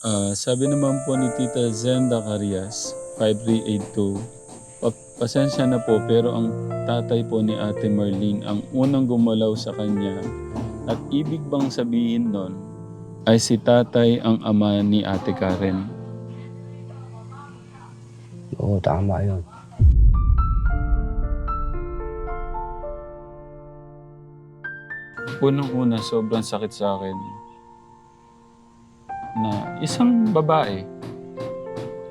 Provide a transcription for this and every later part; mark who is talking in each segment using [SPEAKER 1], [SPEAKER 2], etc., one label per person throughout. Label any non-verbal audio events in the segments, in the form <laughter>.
[SPEAKER 1] Ah, sabi naman po ni Tita Zenda Carias, 5382, pa- pasensya na po pero ang tatay po ni Ate Marlene ang unang gumalaw sa kanya at ibig bang sabihin nun ay si tatay ang ama ni Ate Karen.
[SPEAKER 2] Oo, tama yun.
[SPEAKER 1] Unang-una, sobrang sakit sa akin na isang babae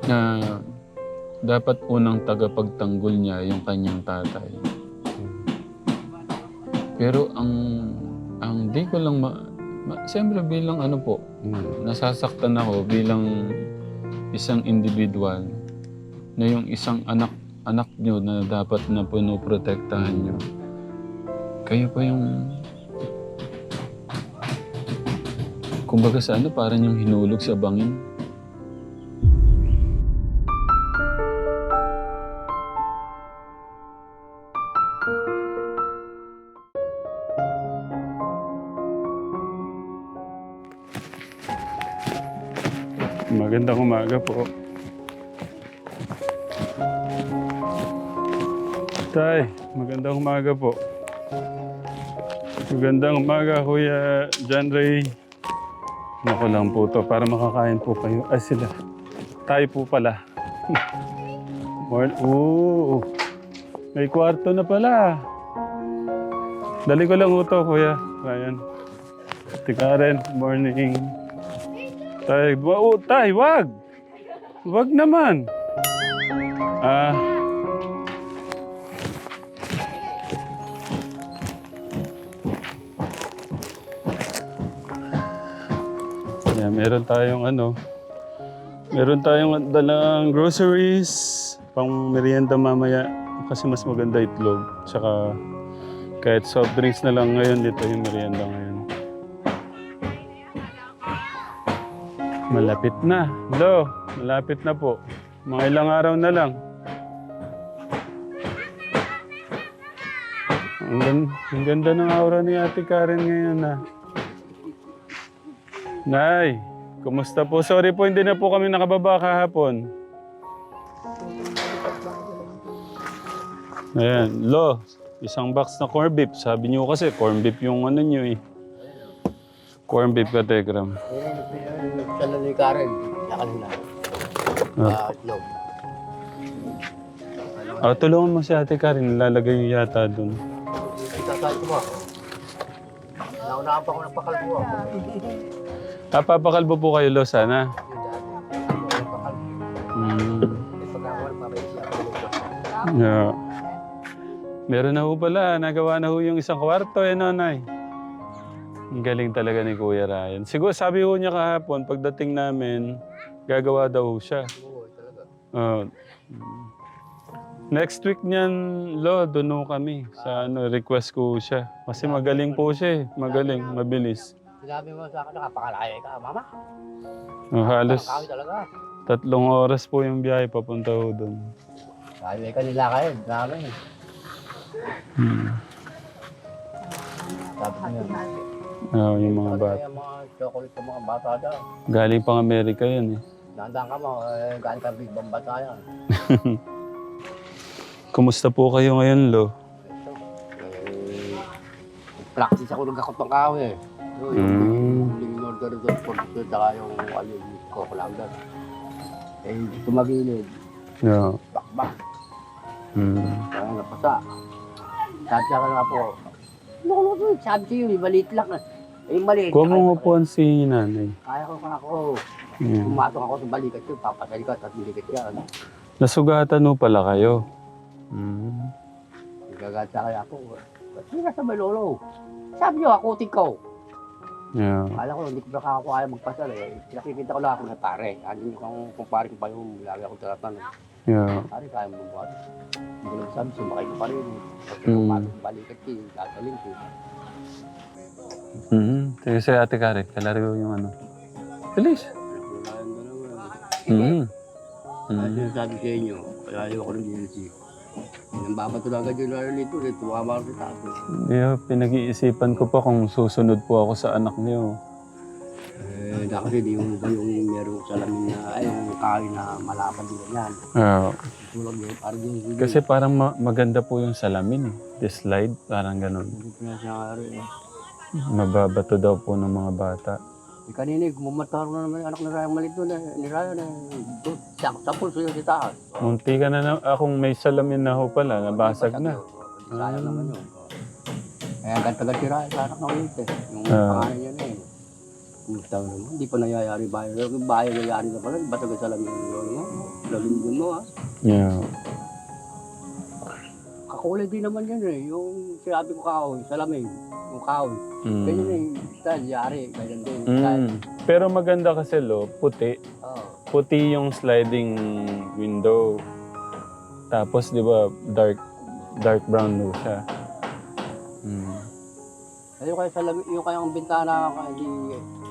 [SPEAKER 1] na dapat unang tagapagtanggol niya yung kanyang tatay. Pero ang ang di ko lang ma, ma- siyempre bilang ano po,
[SPEAKER 2] Hmm.
[SPEAKER 1] nasasaktan ako bilang isang individual na yung isang anak anak nyo na dapat na pinoprotektahan nyo. Kayo pa yung kumbaga sa ano, parang yung hinulog sa bangin. Magandang umaga po. Tay, magandang umaga po. Magandang umaga, Kuya John Ray. Nako lang po to para makakain po kayo. Ay sila. Tayo po pala. <laughs> Morn Oo. May kwarto na pala. Dali ko lang ito, Kuya. Ryan. Tika rin. Morning. Tay, oh, tay, wag! Wag naman. Ah. Meron tayong ano, meron tayong dalang groceries, pang merienda mamaya kasi mas maganda itlog. Tsaka kahit soft drinks na lang ngayon, dito yung merienda ngayon. Malapit na. Lo, malapit na po. Mga ilang araw na lang. Ang, gan- ang ganda ng aura ni Ate Karen ngayon na. Nay, kumusta po? Sorry po, hindi na po kami nakababa kahapon. Ayan, lo, isang box na corn beef. Sabi niyo kasi corn beef yung ano niyo eh. Corn beef ka, Tegram.
[SPEAKER 2] Siya na ni Karen. Siya kanina. Ah, no.
[SPEAKER 1] Ah, tulungan mo si Ate Karen, lalagay niyo yata dun.
[SPEAKER 2] Itatay ko ba? Naunahan pa ako ng pakalbo ako. <laughs>
[SPEAKER 1] Ah, papakalbo po kayo, lo, sana.
[SPEAKER 2] Ako.
[SPEAKER 1] Yeah. Meron na ho pala, nagawa na ho yung isang kwarto eh, nanay. Ang galing talaga ni Kuya Ryan. Siguro sabi ho niya kahapon, pagdating namin, gagawa daw ho siya.
[SPEAKER 2] Oo, talaga.
[SPEAKER 1] Mm. next week niyan, Lo, doon ho kami. Sa ano, request ko siya. Kasi magaling po siya eh. Magaling, mabilis.
[SPEAKER 2] Sinabi mo sa akin, nakapakalaya ka, mama.
[SPEAKER 1] Oh, halos
[SPEAKER 2] talaga.
[SPEAKER 1] tatlong oras po yung biyahe papunta ho doon.
[SPEAKER 2] Sabi ka nila kayo, dami.
[SPEAKER 1] Hmm.
[SPEAKER 2] Sabi yun.
[SPEAKER 1] Ah, yung mga
[SPEAKER 2] Ano
[SPEAKER 1] bata.
[SPEAKER 2] yung mga chocolate ng mga bata dyan?
[SPEAKER 1] Galing pang Amerika yan eh.
[SPEAKER 2] Nandang ka mo, eh, galing ka big bang bata yan.
[SPEAKER 1] Kumusta po kayo ngayon, Lo?
[SPEAKER 2] Eh, practice ako ng kakot ng kahoy eh. Yung
[SPEAKER 1] Mm.
[SPEAKER 2] yung in-order doon po dito, saka yung ano, yung coco lang doon. Eh, tumagilid,
[SPEAKER 1] Yeah.
[SPEAKER 2] bakbak,
[SPEAKER 1] Mm.
[SPEAKER 2] kaya napasa. Sabi sa akin nga po, ano ko naman, sabi sa'yo, eh, maliit lang. eh. Eh, maliit.
[SPEAKER 1] Kuha mo upuan si nanay.
[SPEAKER 2] Kaya ko ka ako.
[SPEAKER 1] Yeah.
[SPEAKER 2] Pumasok ako sa balikat ko, papasali ka, tapos balikat yan.
[SPEAKER 1] Nasugatan ho pala kayo. Mm.
[SPEAKER 2] Nagagat sa kaya ako. Ba't ka sa malolo? Sabi niyo, ako ko.
[SPEAKER 1] Yeah.
[SPEAKER 2] Akala ko, hindi ko na kakakaya magpasal eh. Nakikita ko lang ako na pare. Ano yung kung kumpare ko pa yung lagi akong tinatanong.
[SPEAKER 1] Yeah.
[SPEAKER 2] Pare, kaya mo buhat. Hindi ko lang sabi, sumakay ko pa rin. Pag
[SPEAKER 1] Mm.
[SPEAKER 2] sa balikat ko, gagaling ko.
[SPEAKER 1] Mm. Sige si Ate Karen, kalaro yung ano. Bilis.
[SPEAKER 2] Yung dalawa.
[SPEAKER 1] Mm.
[SPEAKER 2] Kaya
[SPEAKER 1] Mm.
[SPEAKER 2] sinasabi sa inyo, kaya ayaw ko DLC. Yung babato lang agad yung lalo nito, eh, tumama ako.
[SPEAKER 1] Yeah, pinag-iisipan ko pa kung susunod po ako sa anak niyo.
[SPEAKER 2] Eh, na kasi di yung, yung meron salamin na, ay, yung kahoy na malapad din yan.
[SPEAKER 1] Ah,
[SPEAKER 2] Tulog yun, parang yung
[SPEAKER 1] kasi parang ma- maganda po yung salamin eh. The slide, parang ganun.
[SPEAKER 2] Hindi ko na eh.
[SPEAKER 1] Mababato daw po ng mga bata.
[SPEAKER 2] Eh, kanina, kumamataro na naman yung anak ni Ryan Malit doon. eh, Ni Ryan, eh, doon, sa, sa pulso yung sitaas.
[SPEAKER 1] Munti ka na, na akong may salamin na ho pala, nabasag na.
[SPEAKER 2] Sayang naman yun. Kaya ang tagal si Ryan, sa anak na ulit eh. Yung
[SPEAKER 1] Ah.
[SPEAKER 2] pangalan niya na eh. Kumusta naman, hindi pa nangyayari bayan. Kung bayan nangyayari na pala, batag sa lamin yung lolo mo. Lalindon mo ha.
[SPEAKER 1] Yeah.
[SPEAKER 2] Kakulay din naman yan eh. Yung sinabi ko kahoy, salamin. Yung kahoy.
[SPEAKER 1] Mm.
[SPEAKER 2] Ganyan eh. Style, yari. Ganyan din.
[SPEAKER 1] Mm. Pero maganda kasi lo, puti.
[SPEAKER 2] Oo.
[SPEAKER 1] Puti yung sliding window. Tapos 'di ba dark dark brown no siya. Mm.
[SPEAKER 2] Yung kaya salamin, yung kayang bintana, hindi,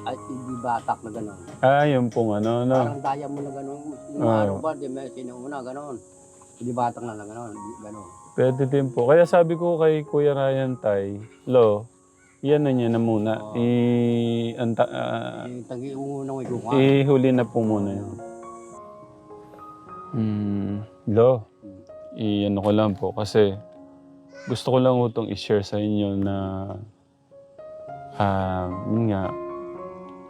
[SPEAKER 2] ay, hindi batak na gano'n.
[SPEAKER 1] Ah, yung pong ano, no.
[SPEAKER 2] Parang diamond na gano'n. Yung
[SPEAKER 1] Ah.
[SPEAKER 2] araw ba, di may sinuna gano'n. Hindi batak na lang gano'n. Gano'n.
[SPEAKER 1] Pwede din po. Kaya sabi ko kay Kuya Ryan Tay, Lo, yan na niya na muna. I, anta, ah,
[SPEAKER 2] tangi unang ikuha.
[SPEAKER 1] ihuli na po muna yun. Mm, Lo, i-ano ko lang po kasi gusto ko lang itong i-share sa inyo na ah, yun nga,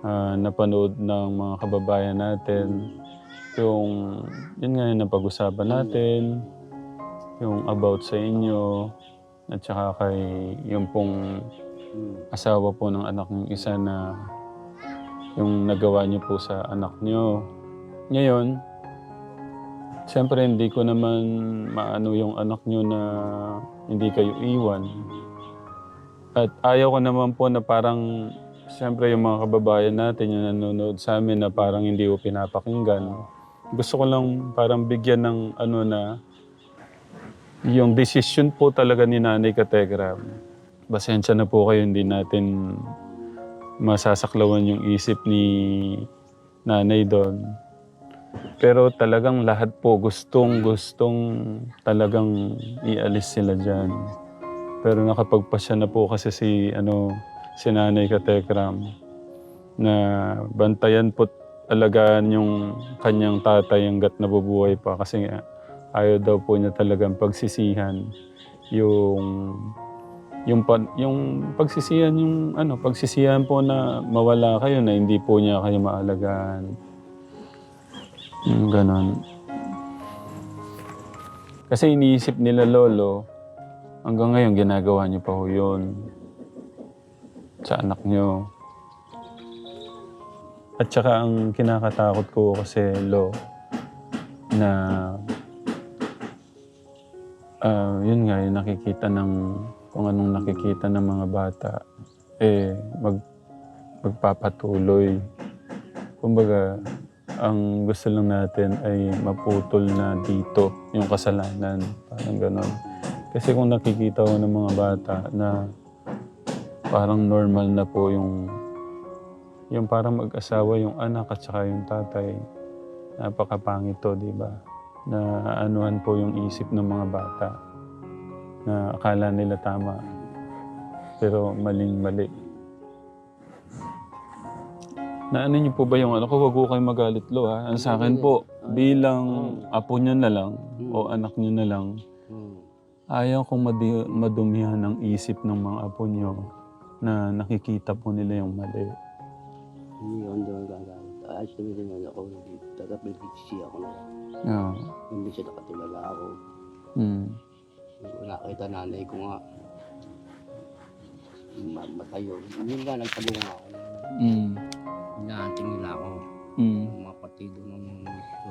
[SPEAKER 1] ah, napanood ng mga kababayan natin yung yun nga yung napag-usapan natin yung about sa inyo at saka kay yung pong asawa po ng anak ng isa na yung nagawa niyo po sa anak niyo. Ngayon, siyempre hindi ko naman maano yung anak niyo na hindi kayo iwan. At ayaw ko naman po na parang, siyempre yung mga kababayan natin yung nanonood sa amin na parang hindi ko pinapakinggan. Gusto ko lang parang bigyan ng ano na, yung decision po talaga ni Nanay Kategram. Pasensya na po kayo, hindi natin masasaklawan yung isip ni nanay doon. Pero talagang lahat po gustong gustong talagang ialis sila dyan. Pero nakapagpasya na po kasi si ano si Nanay Katekram na bantayan po alagaan yung kanyang tatay hanggat nabubuhay pa kasi ayaw daw po niya talagang pagsisihan yung yung pa- yung pagsisihan yung ano pagsisihan po na mawala kayo na hindi po niya kayo maalagaan. Yung ganon. Kasi iniisip nila lolo hanggang ngayon ginagawa niyo pa ho yun sa anak niyo. At saka ang kinakatakot ko kasi lo na ah yun nga yung nakikita ng kung anong nakikita ng mga bata eh mag magpapatuloy. Kumbaga, ang gusto lang natin ay maputol na dito yung kasalanan. Parang ganon. Kasi kung nakikita ko ng mga bata na parang normal na po yung yung parang mag-asawa yung anak at saka yung tatay. Napakapangit to, di ba? Na anuhan po yung isip ng mga bata na akala nila tama. Pero maling-mali. Na ano niyo po ba yung ano ko, wag ko kayo magalit lo ha. Ang sa akin po, bilang apo niyo na lang o anak niyo na lang,
[SPEAKER 2] Hmm.
[SPEAKER 1] ayaw kong madi- madumihan ang isip ng mga apo niyo na nakikita po nila yung mali.
[SPEAKER 2] Hindi ako doon gagamit. Ayos naman din yan ako. Tatap nagsisi ako na.
[SPEAKER 1] Yeah.
[SPEAKER 2] Hindi siya nakatulala ako.
[SPEAKER 1] Mm.
[SPEAKER 2] Nakita nanay ko nga. Ma- Matayo. Yun nga, nagtago nga ako.
[SPEAKER 1] Mm.
[SPEAKER 2] Inaanting nila ako.
[SPEAKER 1] Mm.
[SPEAKER 2] Yung mga partido ng gusto.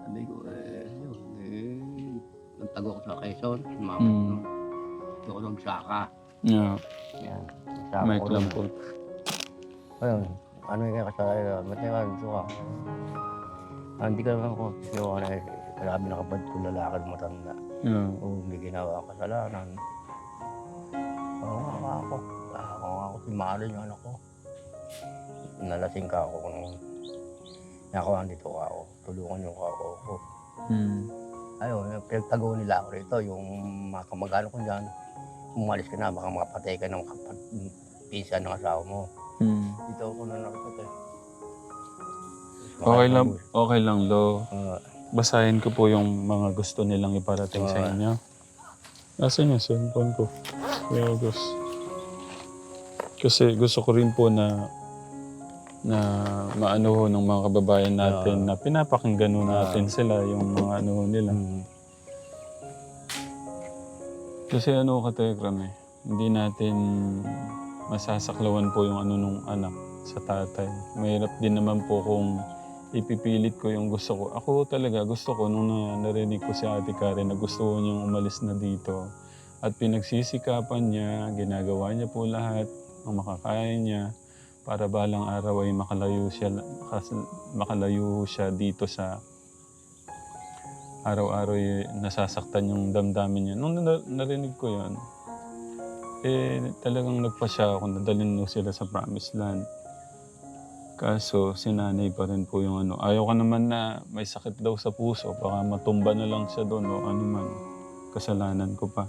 [SPEAKER 2] Sabi ko, eh, yun, eh, nagtago ako sa Quezon. Mama ko,
[SPEAKER 1] Mm.
[SPEAKER 2] no? Doon ako nagsaka.
[SPEAKER 1] Yeah.
[SPEAKER 2] Yan. Nagsaka
[SPEAKER 1] Mic
[SPEAKER 2] ko
[SPEAKER 1] lang.
[SPEAKER 2] Ayun, ano yung kaya kasaya ka? Matay ka, gusto ka. Ah, hindi ka naman ako. Kasi ako na, marami nakabad ko lalaki ng matanda.
[SPEAKER 1] Yeah.
[SPEAKER 2] Oo, may ginawa kasalanan. Oo nga nga ako. Ah, Ako nga ako si Malin yung anak ko. Nalasing ka ako kung nakakuha dito ka ako. Tulungan yung ako ko.
[SPEAKER 1] Mm.
[SPEAKER 2] Ayun, pinagtago nila ako rito, yung mga kamag-anak ko dyan. Umalis ka na, baka makapatay ka ng kapat, pisa ng asawa mo.
[SPEAKER 1] Mm.
[SPEAKER 2] Dito ako na nakapatay.
[SPEAKER 1] Okay lang, okay lang, Lo.
[SPEAKER 2] Ah,
[SPEAKER 1] Basahin ko po yung mga gusto nilang iparating sa
[SPEAKER 2] Okay.
[SPEAKER 1] inyo. Nasaan yung cellphone ko? Kuya August. Kasi gusto ko rin po na na maano ho ng mga kababayan natin na pinapakinggan ho natin sila yung mga ano nila.
[SPEAKER 2] mm,
[SPEAKER 1] Kasi ano ka Telegram eh, hindi natin masasaklawan po yung ano nung anak sa tatay. Mahirap din naman po kung ipipilit ko yung gusto ko. Ako talaga gusto ko nung na, narinig ko si Ate Karen na gusto ko niyang umalis na dito. At pinagsisikapan niya, ginagawa niya po lahat ng makakaya niya para balang araw ay makalayo siya, makalayo siya dito sa araw-araw nasasaktan yung damdamin niya. Nung na- narinig ko yun, eh talagang nagpasya ako na dalhin mo sila sa promised land. Kaso sinanay pa rin po yung ano. Ayaw ka naman na may sakit daw sa puso. Baka matumba na lang siya doon o ano man. Kasalanan ko pa.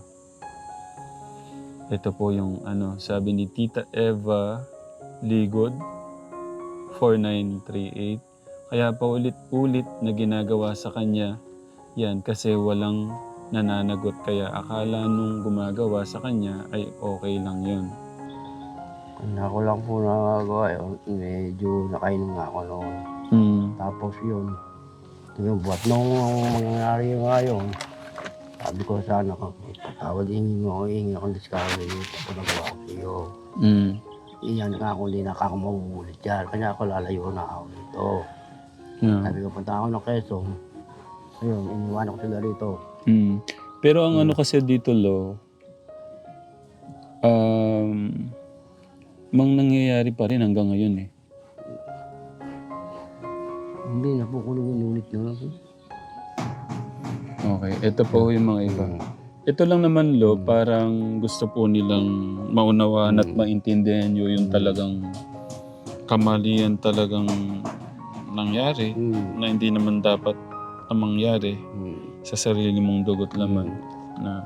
[SPEAKER 1] Ito po yung ano, sabi ni Tita Eva Ligod 4938. Kaya pa ulit-ulit na ginagawa sa kanya yan kasi walang nananagot kaya akala nung gumagawa sa kanya ay okay lang yun.
[SPEAKER 2] Ang ako lang po nagagawa yun, medyo nakainom nga ako noon.
[SPEAKER 1] Mm.
[SPEAKER 2] Tapos yun, yung buhat nung mangyayari nga yun, sabi ko sana ko, tawad ingin mo, ingin akong discovery, ito nagawa ko sa iyo.
[SPEAKER 1] Mm.
[SPEAKER 2] Iyan nga ako, hindi na ako mamulit yan. Kanya ako lalayo na ako dito.
[SPEAKER 1] Yeah.
[SPEAKER 2] Sabi ko, punta ako ng Quezon. Ayun, iniwan ako sila rito.
[SPEAKER 1] Mm. Pero ang ano kasi dito, Lo, um, mang nangyayari pa rin hanggang ngayon eh.
[SPEAKER 2] Hindi na po ko nung inulit na ako.
[SPEAKER 1] Okay, ito po yung mga iba. Ito lang naman, Lo, parang gusto po nilang maunawaan at maintindihan nyo yung talagang kamalian talagang nangyari
[SPEAKER 2] Hmm.
[SPEAKER 1] na hindi naman dapat na mangyari
[SPEAKER 2] Hmm.
[SPEAKER 1] sa sarili mong dugot laman na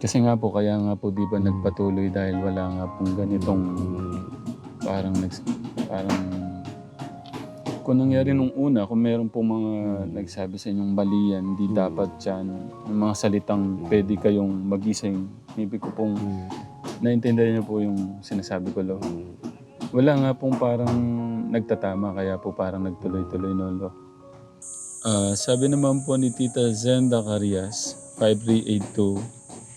[SPEAKER 1] kasi nga po kaya nga po di ba nagpatuloy dahil wala nga pong ganitong
[SPEAKER 2] Hmm.
[SPEAKER 1] parang nags, parang kung nangyari nung una kung meron po mga nagsabi sa inyong mali yan hindi dapat yan yung mga salitang pwede kayong magising ibig ko pong
[SPEAKER 2] Hmm.
[SPEAKER 1] naintindihan niyo po yung sinasabi ko lo
[SPEAKER 2] Hmm.
[SPEAKER 1] wala nga pong parang nagtatama kaya po parang nagtuloy-tuloy no lo Ah, sabi naman po ni Tita Zenda Carias, 5382,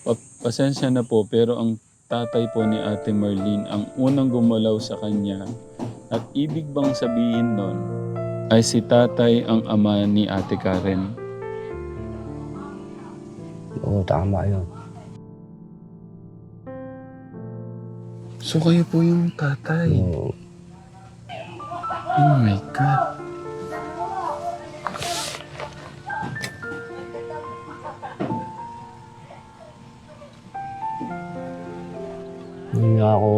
[SPEAKER 1] pa- pasensya na po pero ang tatay po ni Ate Marlene ang unang gumalaw sa kanya at ibig bang sabihin nun ay si tatay ang ama ni Ate Karen.
[SPEAKER 2] Oo, tama yun.
[SPEAKER 1] So kayo po yung tatay.
[SPEAKER 2] Oo.
[SPEAKER 1] Oh my God.
[SPEAKER 2] Hindi nga ako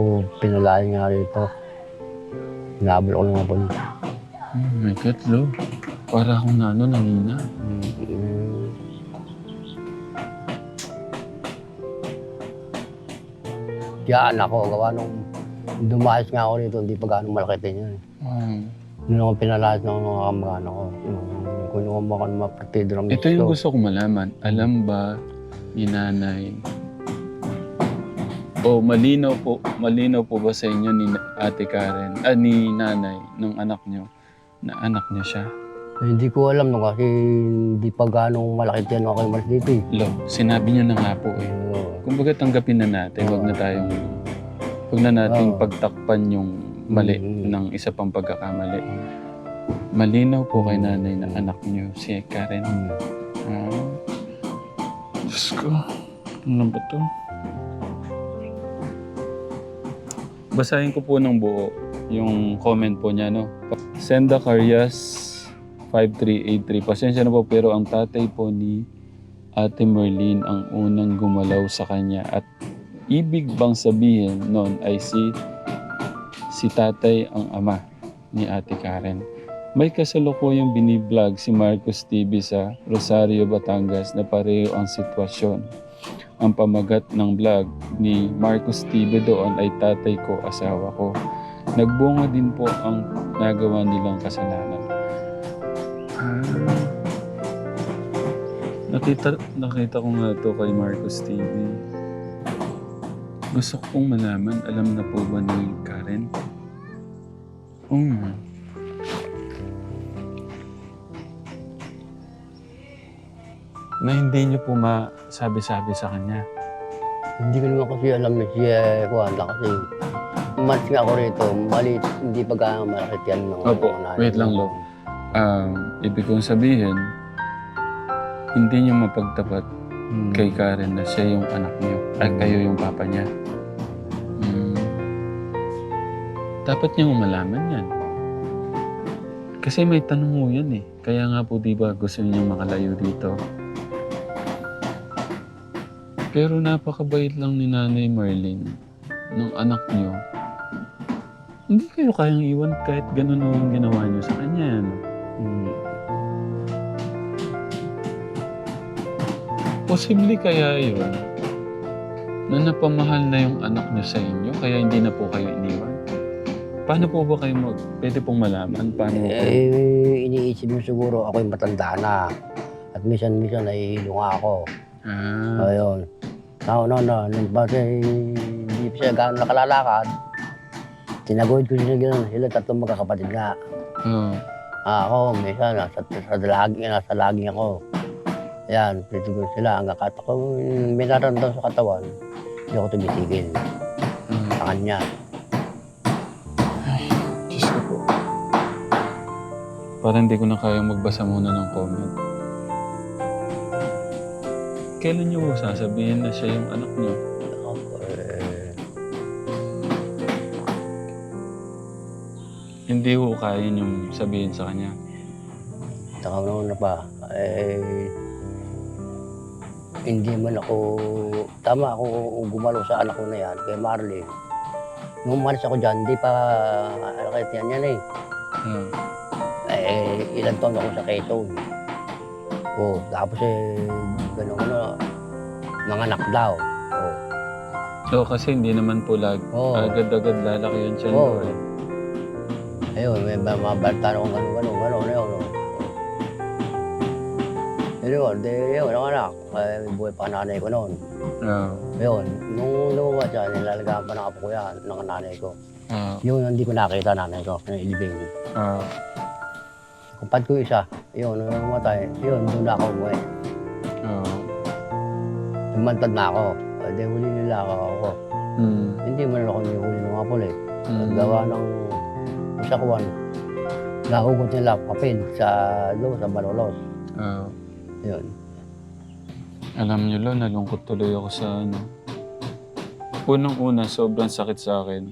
[SPEAKER 2] pinalayan nga rito. Hinabol ko ng polis.
[SPEAKER 1] Oh my God, Lo. Para akong na ano, nanina.
[SPEAKER 2] Mm. Yan ako, gawa nung dumayas nga ako rito, hindi pa gano'ng malaki din yan.
[SPEAKER 1] Wow.
[SPEAKER 2] Noon ako pinalayas ng mga kamag-anak ko. Kung yung mga mga ng
[SPEAKER 1] Ito yung gusto ko malaman. Alam ba ni nanay o malinaw po, malinaw po ba sa inyo ni Ate Karen, ah, ni nanay, ng anak nyo, na anak niya siya?
[SPEAKER 2] Eh, Hindi ko alam no kasi hindi pa gano'ng malaki yan ako yung malis dito eh.
[SPEAKER 1] Lo, sinabi niyo na nga po eh.
[SPEAKER 2] Oo.
[SPEAKER 1] Kumbaga tanggapin na natin, wag na tayong, wag na nating
[SPEAKER 2] Oo.
[SPEAKER 1] pagtakpan yung mali
[SPEAKER 2] Mhm.
[SPEAKER 1] ng isa pang pagkakamali. Malinaw po kay nanay na anak niyo, si Karen.
[SPEAKER 2] Mm.
[SPEAKER 1] Ah. Diyos ko. Ano ba to? Basahin ko po ng buo yung comment po niya, no? Senda Carias 5383. Pasensya na po pero ang tatay po ni Ate Merlin ang unang gumalaw sa kanya at ibig bang sabihin nun ay si si tatay ang ama ni Ate Karen. May kasalukuyang biniblog si Marcos TV sa Rosario, Batangas na pareho ang sitwasyon. Ang pamagat ng vlog ni Marcos TV doon ay tatay ko, asawa ko. Nagbunga din po ang nagawa nilang kasalanan. Ah. Nakita, nakita ko nga to kay Marcos TV. Gusto ko malaman, alam na po ba ni Karen? Um. Na hindi niyo po masabi-sabi sa kanya.
[SPEAKER 2] Hindi ko naman kasi alam na siya, Kuwanda, kasi umalis nga ako rito, maliit, hindi pa gano'ng malaki yan ng
[SPEAKER 1] Opo,
[SPEAKER 2] nanay
[SPEAKER 1] wait lang, Lo. Um, ibig kong sabihin, hindi niyo mapagtapat
[SPEAKER 2] Hmm.
[SPEAKER 1] kay Karen na siya yung anak niyo. Ay, kayo yung papa niya. Hmm. Dapat niya malaman yan. Kasi may tanong mo yan eh. Kaya nga po di ba gusto niya makalayo dito. Pero napakabait lang ni Nanay Marlene ng anak niyo. Hindi kayo kayang iwan kahit ganun ang ginawa niyo sa kanya. Ano?
[SPEAKER 2] Hmm.
[SPEAKER 1] Posible kaya yun na napamahal na yung anak niyo sa inyo kaya hindi na po kayo iniwan? Paano po ba kayo mag... Pwede pong malaman paano po?
[SPEAKER 2] Eh, iniisip mo siguro ako yung matanda na. At minsan-minsan nahihilo nga ako.
[SPEAKER 1] Ah,
[SPEAKER 2] Ayun. No, no, no. Nung kasi hindi pa siya gano'ng nakalalakad, tinagawid ko sila gano'n. Sila tatlong magkakapatid nga.
[SPEAKER 1] oh.
[SPEAKER 2] Ah, ako, minsan, nasa, sa lagi, nasa lagi ako. Yan, titugon sila. Hanggang kat ako, may nararamdaman sa katawan, hindi ako tumitigil
[SPEAKER 1] Ah,
[SPEAKER 2] sa kanya.
[SPEAKER 1] Diyos ko po. Parang hindi ko na kaya magbasa muna ng comment. Kailan niyo sasabihin na siya yung anak niyo?
[SPEAKER 2] Eh,
[SPEAKER 1] Hindi ko kaya niyong sabihin sa kanya.
[SPEAKER 2] Taka noon na pa, eh, hindi man ako, tama ako gumalaw sa anak ko na yan, kay Marlene. Nung umalis ako dyan, hindi pa, kahit yan yan eh.
[SPEAKER 1] Ah,
[SPEAKER 2] Eh, ilang taon ako sa Quezon. Oh, tapos eh, ganun ano, mga anak daw. Oh,
[SPEAKER 1] So, kasi hindi naman po lag,
[SPEAKER 2] Oo.
[SPEAKER 1] agad-agad lalaki yung tiyan
[SPEAKER 2] Oo.
[SPEAKER 1] mo eh.
[SPEAKER 2] ayun, may mga mga balta na kung gano'n, gano'n, gano'n, gano'n. Oh. Yun, di, yun, ang anak, eh, buhay pa nanay ko noon.
[SPEAKER 1] Ah,
[SPEAKER 2] Yun, nung lumabas siya, nilalagaan pa ng apo ko yan, ng nanay ko.
[SPEAKER 1] ah,
[SPEAKER 2] Yun, hindi ko nakita nanay ko, ng ilibing.
[SPEAKER 1] ah,
[SPEAKER 2] Kumpad ko isa, yun, nung namatay, yun, doon na ako umuwi. Tumantad na ako, eh, di huli nila ako. ako.
[SPEAKER 1] Hmm,
[SPEAKER 2] Hindi man ako nihuli ng mga pulis.
[SPEAKER 1] hmm.
[SPEAKER 2] Gawa ng isa kuwan. Nahugot nila papel sa lo sa Malolos.
[SPEAKER 1] Ah,
[SPEAKER 2] Yun.
[SPEAKER 1] alam niyo lo, nalungkot tuloy ako sa ano. Unang-una, sobrang sakit sa akin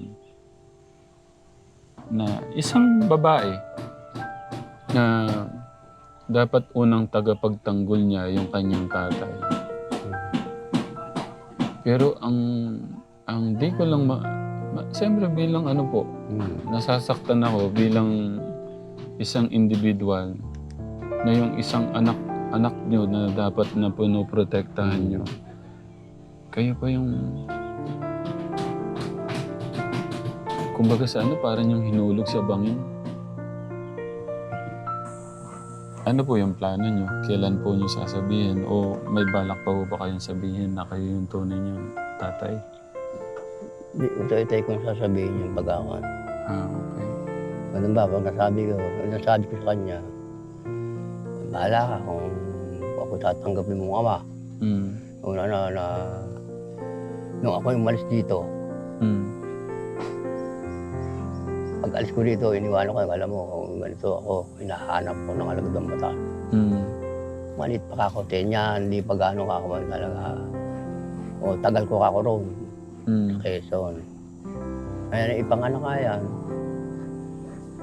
[SPEAKER 1] na isang babae na dapat unang tagapagtanggol niya yung kanyang tatay. Pero ang ang di ko lang ma, ma siyempre bilang ano po,
[SPEAKER 2] Hmm.
[SPEAKER 1] nasasaktan ako bilang isang individual na yung isang anak anak nyo na dapat na punoprotektahan nyo. Kayo pa yung kumbaga sa ano, parang yung hinulog sa bangin. Ano po yung plano nyo? Kailan po nyo sasabihin? O may balak pa po ba kayong sabihin na kayo yung tunay nyo tatay?
[SPEAKER 2] Di, ito ito kung sasabihin yung pagkakan.
[SPEAKER 1] Ah, okay.
[SPEAKER 2] Ganun ba, pag nasabi ko, nasabi ko sa kanya, bahala ka kung ako tatanggapin mong ama.
[SPEAKER 1] Mm.
[SPEAKER 2] Kung ano, na, nung ako yung malis dito,
[SPEAKER 1] Mm.
[SPEAKER 2] Pag alis ko dito, iniwanan ko, alam mo, kung ganito ako, hinahanap ko ng alagad ng mata.
[SPEAKER 1] Mm.
[SPEAKER 2] Malit pa kako, yan, hindi pa gaano kako talaga. O tagal ko kako roon,
[SPEAKER 1] Mm.
[SPEAKER 2] Quezon. Kaya ipanganak ka yan,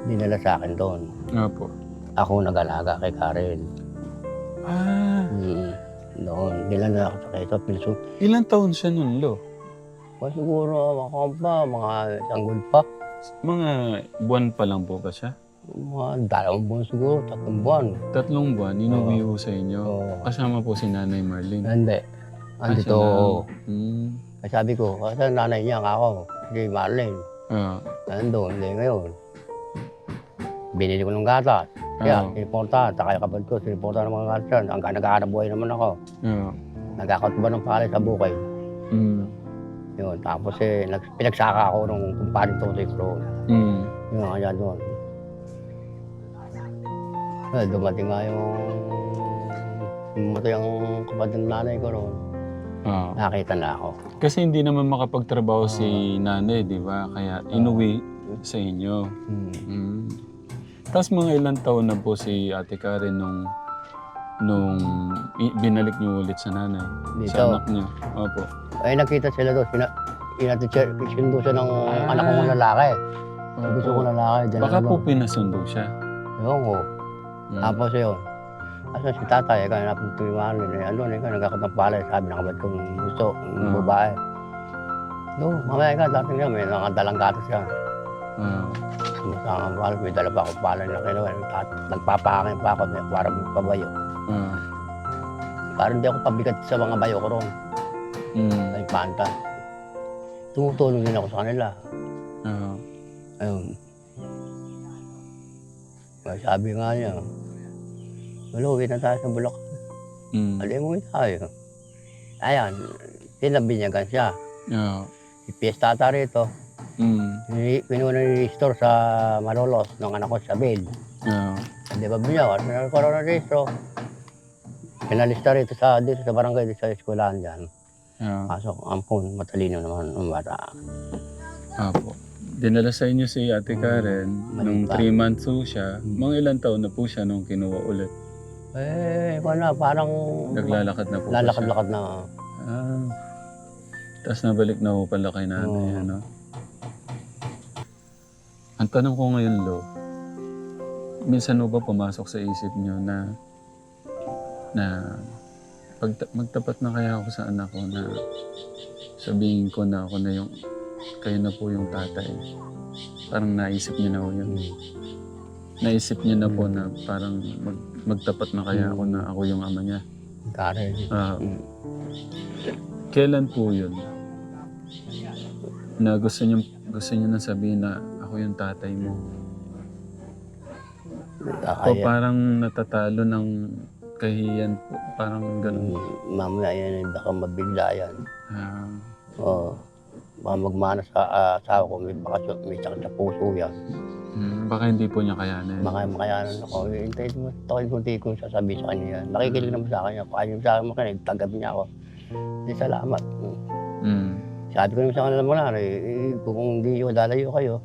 [SPEAKER 2] dinala sa akin doon.
[SPEAKER 1] Nga po.
[SPEAKER 2] Ako nag-alaga kay Karen.
[SPEAKER 1] Ah,
[SPEAKER 2] Hmm. Doon, dinala ako sa Quezon. Pinso,
[SPEAKER 1] ilang taon siya nun, Lo?
[SPEAKER 2] o siguro mga pa, mga sanggol pa.
[SPEAKER 1] Mga buwan pa lang po ba siya?
[SPEAKER 2] Mga dalawang buwan siguro, tatlong buwan.
[SPEAKER 1] Tatlong buwan, inuwi ho sa inyo.
[SPEAKER 2] Oo.
[SPEAKER 1] Kasama po si Nanay Marlene.
[SPEAKER 2] Hindi.
[SPEAKER 1] Ah,
[SPEAKER 2] Andito.
[SPEAKER 1] Hmm.
[SPEAKER 2] Kasi sabi ko, kasi nanay niya nga ako, si Marlene.
[SPEAKER 1] Ah.
[SPEAKER 2] Nandun, hindi ngayon. Binili ko ng gatas. Kaya,
[SPEAKER 1] Oo.
[SPEAKER 2] siniportahan. Taka yung kapatid ko, siniportahan ng mga gatas yan. Hanggang nag-aarap buhay naman ako.
[SPEAKER 1] Ah.
[SPEAKER 2] Nagkakatuba ng palay sa bukay.
[SPEAKER 1] Mm.
[SPEAKER 2] Yun, tapos eh, nag, pinagsaka ako nung kumparing tutoy ko.
[SPEAKER 1] Mm.
[SPEAKER 2] Yun, kaya doon. Eh, dumating nga yung... Matay ang kapatid ng nanay ko roon.
[SPEAKER 1] Ah.
[SPEAKER 2] Nakita na ako.
[SPEAKER 1] Kasi hindi naman makapagtrabaho si nanay, di ba? Kaya inuwi sa inyo.
[SPEAKER 2] Hmm.
[SPEAKER 1] Mm. Tapos mga ilang taon na po si Ate Karen nung nung i- binalik niyo ulit sa nanay,
[SPEAKER 2] Dito.
[SPEAKER 1] sa anak niyo. Opo.
[SPEAKER 2] Ay, nakita sila doon. Sina, inatitsa, sinundo siya ng anak kong lalaki. Gusto ko lalaki. Dyan
[SPEAKER 1] Ah. Baka
[SPEAKER 2] na
[SPEAKER 1] po pinasundo siya.
[SPEAKER 2] Ewan ko.
[SPEAKER 1] Mm.
[SPEAKER 2] Tapos yun. Asan si tatay? Kaya napagtulimahan rin. Eh, ano, eh, nagkakot ng palay. Sabi ng kapatid kong gusto, ng
[SPEAKER 1] Ah.
[SPEAKER 2] babae. No, mamaya ka, dating nga, may nakadalang gatas yan.
[SPEAKER 1] Ah.
[SPEAKER 2] Ang palay, may dala pa akong palay na kinuha. Nagtat- Nagpapakin pa ako, may parang pabayo.
[SPEAKER 1] Ah.
[SPEAKER 2] Parang hindi ako pabigat sa mga bayo ko roon.
[SPEAKER 1] Mm.
[SPEAKER 2] Ay, panta. Tumutulong din ako sa kanila.
[SPEAKER 1] Ah.
[SPEAKER 2] Ayun. Sabi nga niya, wala, uwi na tayo sa Bulacan.
[SPEAKER 1] Mm.
[SPEAKER 2] Alim mo tayo. Ayan, pinabinyagan siya.
[SPEAKER 1] Ah.
[SPEAKER 2] Ipiesta ata rito.
[SPEAKER 1] Mm.
[SPEAKER 2] Na ni store sa Malolos ng anak ko sa Bale.
[SPEAKER 1] Ah.
[SPEAKER 2] Hindi ba binyawan? Pinagkaroon ng registro. Pinalista rito sa, dito sa barangay, dito sa eskwelahan dyan.
[SPEAKER 1] Ah.
[SPEAKER 2] Pasok, ampun, matalino naman ang bata.
[SPEAKER 1] Apo. Dinala sa inyo si Ate Karen nung
[SPEAKER 2] Maliit pa.
[SPEAKER 1] 3 months po siya. Mga ilang taon na po siya nung kinuha ulit.
[SPEAKER 2] Eh, na, parang
[SPEAKER 1] Naglalakad na po ba siya?
[SPEAKER 2] lalakad-lakad na.
[SPEAKER 1] Ah. Tapos nabalik na po pala kay nanay,
[SPEAKER 2] Oo.
[SPEAKER 1] ano? Ang tanong ko ngayon, Lo, minsan mo ba pumasok sa isip niyo na na pag magtapat na kaya ako sa anak ko na sabihin ko na ako na yung kayo na po yung tatay. Parang naisip niyo na po yun. Naisip niyo na po na parang mag, magtapat na kaya ako na ako yung ama niya.
[SPEAKER 2] Karen.
[SPEAKER 1] Ah. Kailan po yun? Na gusto niyo gusto niyo na sabihin na ako yung tatay mo. O
[SPEAKER 2] Kaya,
[SPEAKER 1] parang natatalo ng kahiyan po. Parang ganun.
[SPEAKER 2] Hmm, mamaya yan, baka mabigla yan.
[SPEAKER 1] Ah,
[SPEAKER 2] Oo. Baka magmana sa ah, asawa ko, may bakasyon, may sakit sa puso yan.
[SPEAKER 1] mm, baka hindi po niya kayanin.
[SPEAKER 2] Baka makayanan ako. Hintayin mo, takil kunti kong sasabihin sa kanya yan. Nakikinig naman sa akin yan. Kaya yung sa akin makinig, tagab niya ako. Hindi salamat. Hmm.
[SPEAKER 1] Mm.
[SPEAKER 2] Sabi ko naman sa kanila muna, eh, eh, kung hindi ko dalayo kayo,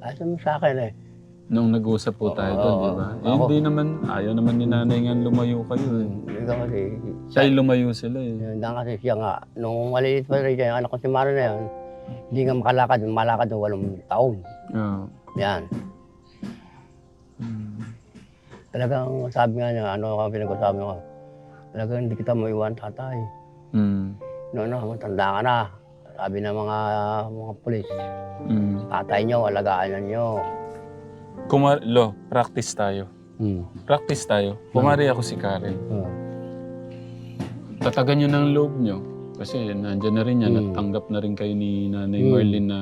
[SPEAKER 2] asan mo sa akin eh.
[SPEAKER 1] Nung nag-usap po tayo doon,
[SPEAKER 2] Oo,
[SPEAKER 1] di ba? Eh,
[SPEAKER 2] ako.
[SPEAKER 1] hindi naman, ayaw naman ni nanay nga lumayo kayo eh.
[SPEAKER 2] Ikaw kasi,
[SPEAKER 1] Siya ay lumayo sila eh.
[SPEAKER 2] Yun lang kasi siya nga, nung maliit pa rin siya, yung anak ko si Maro na yun, hindi nga makalakad, malakad ng walong taon.
[SPEAKER 1] Ah.
[SPEAKER 2] Yan.
[SPEAKER 1] Mm.
[SPEAKER 2] Talagang sabi nga niya, ano ang pinag-usabi ko, talagang hindi kita maiwan tatay.
[SPEAKER 1] Mm.
[SPEAKER 2] No, no, matanda ka na. Sabi ng mga mga pulis,
[SPEAKER 1] Mm.
[SPEAKER 2] tatay niyo, alagaan niyo.
[SPEAKER 1] Kumar lo, practice tayo.
[SPEAKER 2] Hmm.
[SPEAKER 1] Practice tayo. Kumari ako si Karen.
[SPEAKER 2] Oh.
[SPEAKER 1] Tatagan nyo ng loob nyo. Kasi nandyan na rin yan.
[SPEAKER 2] Mm.
[SPEAKER 1] Natanggap na rin kayo ni Nanay
[SPEAKER 2] Mm.
[SPEAKER 1] Marlene na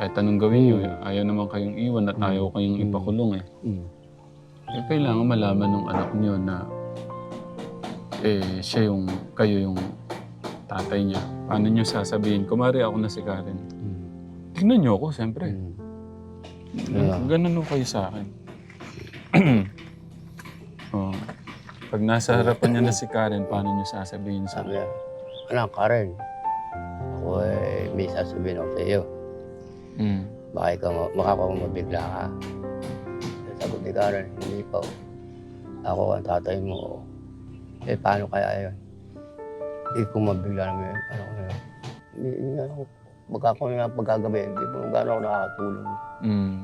[SPEAKER 1] kahit anong gawin nyo,
[SPEAKER 2] Mm.
[SPEAKER 1] ayaw naman kayong iwan at
[SPEAKER 2] Mm.
[SPEAKER 1] ayaw kayong
[SPEAKER 2] Mm.
[SPEAKER 1] ipakulong eh.
[SPEAKER 2] Hmm.
[SPEAKER 1] eh. Kailangan malaman ng anak nyo na eh, siya yung, kayo yung tatay niya. Paano nyo sasabihin? Kumari ako na si Karen.
[SPEAKER 2] Hmm.
[SPEAKER 1] Tignan nyo ako, siyempre.
[SPEAKER 2] Hmm. Yeah.
[SPEAKER 1] Ganun kayo sa akin. <clears throat> oh. Pag nasa harapan niya na si Karen, paano niyo sasabihin sa
[SPEAKER 2] niya, anak Karen, ako eh, may sasabihin ako sa iyo.
[SPEAKER 1] Mm.
[SPEAKER 2] Baka ikaw, ma- baka pa mabigla ka. Sagot ni Karen, hindi pa. Ako ang tatay mo. Eh, paano kaya yun? Hindi ko mabigla naman yun. Ano ko na yun? Hindi, hindi nga ako. Baka ako nga pagkagabi, hindi po gano'n ako nakakatulong.
[SPEAKER 1] Mm.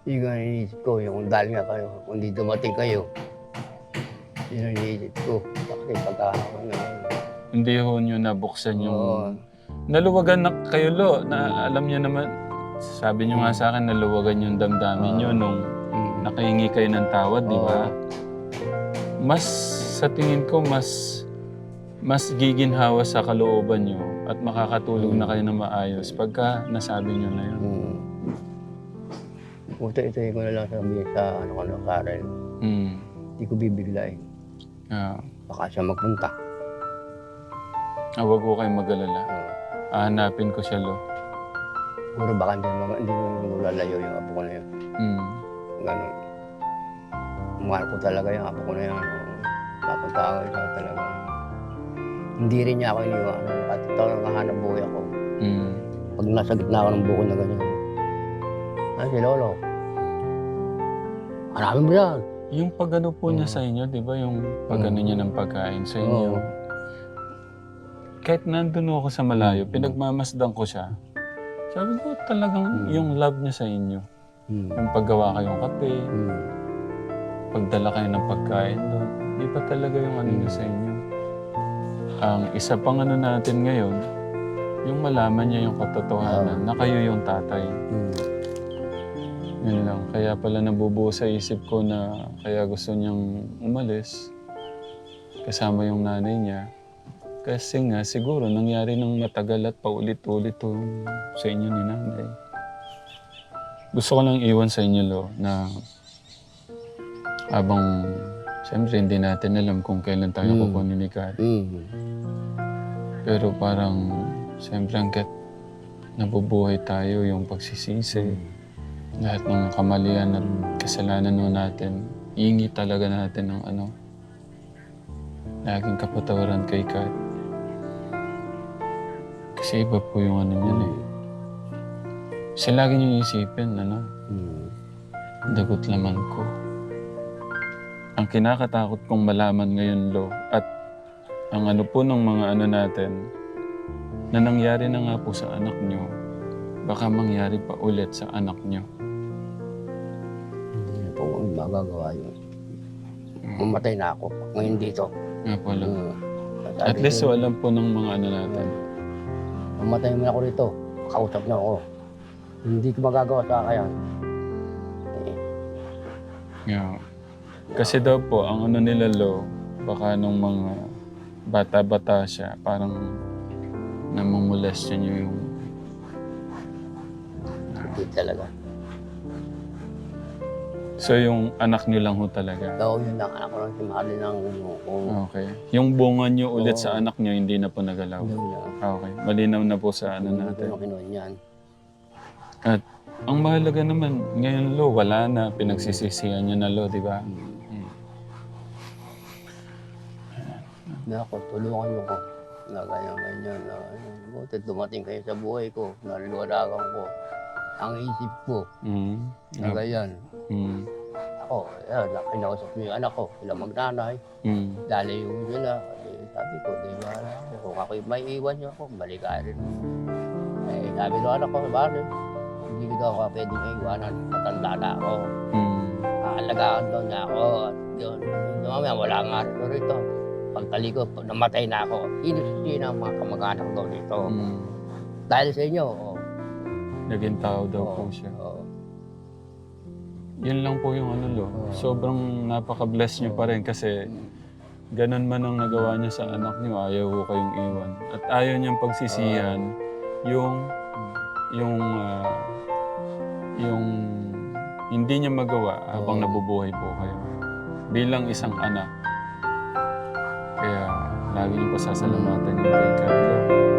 [SPEAKER 2] Hindi ko iniisip ko, yung dahil nga kayo, kung di dumating kayo, yun ang iniisip ko. Bakit pagka ako na
[SPEAKER 1] Hindi ho niyo nabuksan yung...
[SPEAKER 2] Oo.
[SPEAKER 1] Naluwagan na kayo, Lo. Na, alam niyo naman, sabi niyo nga sa akin, naluwagan yung damdamin niyo nung
[SPEAKER 2] Mm.
[SPEAKER 1] nakahingi kayo ng tawad, di ba? Mas, sa tingin ko, mas mas giginhawa sa kalooban nyo at makakatulog na kayo na maayos pagka nasabi nyo na yun.
[SPEAKER 2] Mm. Buti ito ko na lang sabihin sa ano ko ng Karen.
[SPEAKER 1] Mm.
[SPEAKER 2] Hindi ko bibiglayin.
[SPEAKER 1] Ah,
[SPEAKER 2] Baka siya magpunta.
[SPEAKER 1] ah, wag ko kayong mag-alala.
[SPEAKER 2] Oo.
[SPEAKER 1] Hahanapin ko siya, lo.
[SPEAKER 2] Siguro baka hindi, mag, hindi mo lalayo yung apo ko na yun.
[SPEAKER 1] Mm.
[SPEAKER 2] Ganun. Mahal ko talaga yung apo ko na yan. Oo. Napunta ako talaga. Hindi rin niya ako iniwanan. Kahit ito nakahanap buhay ako.
[SPEAKER 1] Mm.
[SPEAKER 2] Pag nasa gitna ako ng buko na ganyan. Ay, si Lolo. Hanapin mo yan.
[SPEAKER 1] Yung pagano po niya
[SPEAKER 2] Mm.
[SPEAKER 1] sa inyo, di ba? Yung pagano
[SPEAKER 2] Mm.
[SPEAKER 1] niya ng pagkain sa inyo.
[SPEAKER 2] Oo.
[SPEAKER 1] Kahit nandun ako sa malayo,
[SPEAKER 2] Mm.
[SPEAKER 1] pinagmamasdan ko siya. Sabi ko talagang
[SPEAKER 2] Mm.
[SPEAKER 1] yung love niya sa inyo.
[SPEAKER 2] Hmm.
[SPEAKER 1] Yung paggawa kayong kape,
[SPEAKER 2] Hmm.
[SPEAKER 1] pagdala kayo ng pagkain doon. Di ba talaga yung ano niya sa inyo? Ang isa pang ano natin ngayon, yung malaman niya yung katotohanan na kayo yung tatay.
[SPEAKER 2] Hmm.
[SPEAKER 1] Yun lang. Kaya pala nabubuo sa isip ko na kaya gusto niyang umalis kasama yung nanay niya. Kasi nga siguro nangyari ng matagal at paulit-ulit to sa inyo ni nanay. Gusto ko lang iwan sa inyo, Lo, na habang siyempre hindi natin alam kung kailan tayo
[SPEAKER 2] Mm.
[SPEAKER 1] kukunin ni Kat.
[SPEAKER 2] Hmm.
[SPEAKER 1] Pero parang siyempre hanggat nabubuhay tayo yung pagsisisi. lahat ng kamalian at kasalanan nun natin, ingi talaga natin ng ano, laging kapatawaran kay Kat. Kasi iba po yung ano niyan eh. Kasi lagi niyong isipin, ano,
[SPEAKER 2] Hmm.
[SPEAKER 1] dagot laman ko. Ang kinakatakot kong malaman ngayon, Lo, at ang ano po ng mga ano natin, na nangyari na nga po sa anak niyo, baka mangyari pa ulit sa anak niyo.
[SPEAKER 2] Hindi na po magagawa yun. Mamatay na ako. Ngayon dito.
[SPEAKER 1] Nga po, Lo.
[SPEAKER 2] Hmm.
[SPEAKER 1] At
[SPEAKER 2] Sabi
[SPEAKER 1] least
[SPEAKER 2] ko,
[SPEAKER 1] alam po ng mga ano natin.
[SPEAKER 2] Mamatay mo na ako rito. Kausap na ako. Hindi ko magagawa sa. Eh,
[SPEAKER 1] Yeah. Kasi daw po, ang ano nila Lo, baka nung mga bata-bata siya, parang namumulest niyo yung
[SPEAKER 2] hindi talaga.
[SPEAKER 1] So yung anak niyo lang ho talaga.
[SPEAKER 2] Daw yun lang anak ko lang si Marley ng kung
[SPEAKER 1] Okay. Yung bunga niyo ulit
[SPEAKER 2] Oo.
[SPEAKER 1] sa anak niyo hindi na po nagalaw.
[SPEAKER 2] daw niya.
[SPEAKER 1] Okay. Malinaw na po sa ano
[SPEAKER 2] Hindi ko
[SPEAKER 1] natin.
[SPEAKER 2] na kinuha niyan.
[SPEAKER 1] At ang mahalaga naman, ngayon lo, wala na. Pinagsisisihan niyo na lo, di ba? Mm.
[SPEAKER 2] Na ako, tulungan niyo ko. Na ganyan, ganyan. Na, ayun. Buti dumating kayo sa buhay ko. Naliwanagan ko. Ang isip ko.
[SPEAKER 1] Mm.
[SPEAKER 2] Na ganyan.
[SPEAKER 1] Mm.
[SPEAKER 2] Ako, yan, kinausap niyo yung anak ko. Sila magnanay.
[SPEAKER 1] Mm.
[SPEAKER 2] Lalayo sila. Eh, sabi ko, di ba. Kung ako may iwan niyo ako, balik ka rin. Eh, sabi ng anak ko, bakit? Hindi ko daw ako pwedeng iwanan. Matanda na ako.
[SPEAKER 1] Mm.
[SPEAKER 2] Aalagaan daw niya ako. At yun, yun mamaya wala nga rito. Pagtali ko, pag namatay na ako, inisisi na ang mga kamag-anak daw dito.
[SPEAKER 1] Mm.
[SPEAKER 2] Dahil sa inyo, oh,
[SPEAKER 1] Naging tao daw po
[SPEAKER 2] oh,
[SPEAKER 1] siya.
[SPEAKER 2] oh,
[SPEAKER 1] Yun lang po yung ano lo.
[SPEAKER 2] Oo.
[SPEAKER 1] Sobrang napaka-bless niyo pa rin kasi ganun man ang nagawa niya sa anak niyo, ayaw ko kayong iwan. At ayaw niyang pagsisihan yung yung ah, yung hindi niya magawa habang
[SPEAKER 2] Oo.
[SPEAKER 1] nabubuhay po kayo. Bilang isang anak. Lagi niyo pasasalamatan yung kay Carlo.